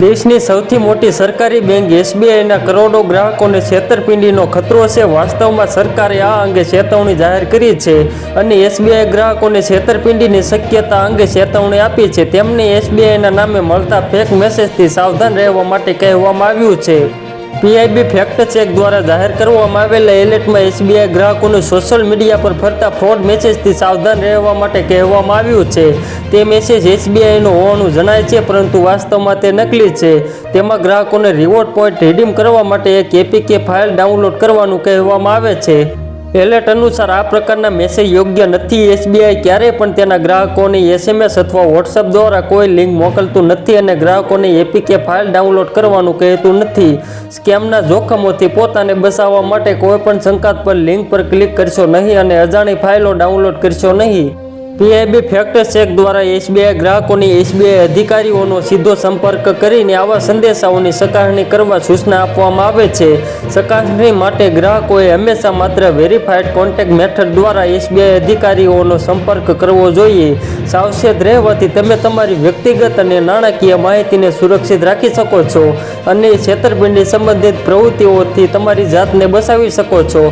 દેશની સૌથી મોટી સરકારી બેંક એસબીઆઈના કરોડો ગ્રાહકોને છેતરપિંડીનો ખતરો છે. વાસ્તવમાં સરકારે આ અંગે ચેતવણી જાહેર કરી છે અને એસબીઆઈ ગ્રાહકોને છેતરપિંડીની શક્યતા અંગે ચેતવણી આપી છે. તેમને એસબીઆઈના નામે મળતા ફેક મેસેજથી સાવધાન રહેવા માટે કહેવામાં આવ્યું છે. પીઆઈબી ફેક્ટ ચેક દ્વારા જાહેર કરવામાં આવેલા એલર્ટમાં એસબીઆઈ ગ્રાહકોને સોશિયલ મીડિયા પર ફરતા ફ્રોડ મેસેજથી સાવધાન રહેવા માટે કહેવામાં આવ્યું છે. તે મેસેજ એસબીઆઈનો હોવાનું જણાય છે, પરંતુ વાસ્તવમાં તે નકલી છે. તેમાં ગ્રાહકોને રિવોર્ડ પોઈન્ટ રિડીમ કરવા માટે એક એપીકે ફાઇલ ડાઉનલોડ કરવાનું કહેવામાં આવે છે. એલર્ટ અનુસાર આ પ્રકારના મેસેજ યોગ્ય નથી. એસબીઆઈ ક્યારેય પણ તેના ગ્રાહકોને એસએમએસ અથવા વોટ્સએપ દ્વારા કોઈ લિંક મોકલતું નથી અને ગ્રાહકોને એપીકે ફાઇલ ડાઉનલોડ કરવાનું કહેતું નથી. સ્કેમના જોખમોથી પોતાને બચાવવા માટે કોઈપણ શંકાત શંકાસ્પદ લિંક પર ક્લિક કરશો નહીં અને અજાણી ફાઇલો ડાઉનલોડ કરશો નહીં. પીઆઈબી ફેક્ટ ચેક દ્વારા એસબીઆઈ ગ્રાહકોની એસબીઆઈ અધિકારીઓનો સીધો સંપર્ક કરીને આવા સંદેશાઓની ચકાસણી કરવા સૂચના આપવામાં આવે છે. ચકાસણી માટે ગ્રાહકોએ હંમેશા માત્ર વેરીફાઈડ કોન્ટેક્ટ મેથડ દ્વારા એસબીઆઈ અધિકારીઓનો સંપર્ક કરવો જોઈએ. સાવચેત રહેવાથી તમે તમારી વ્યક્તિગત અને નાણાકીય માહિતીને સુરક્ષિત રાખી શકો છો અને છેતરપિંડી સંબંધિત પ્રવૃત્તિઓથી તમારી જાતને બચાવી શકો છો.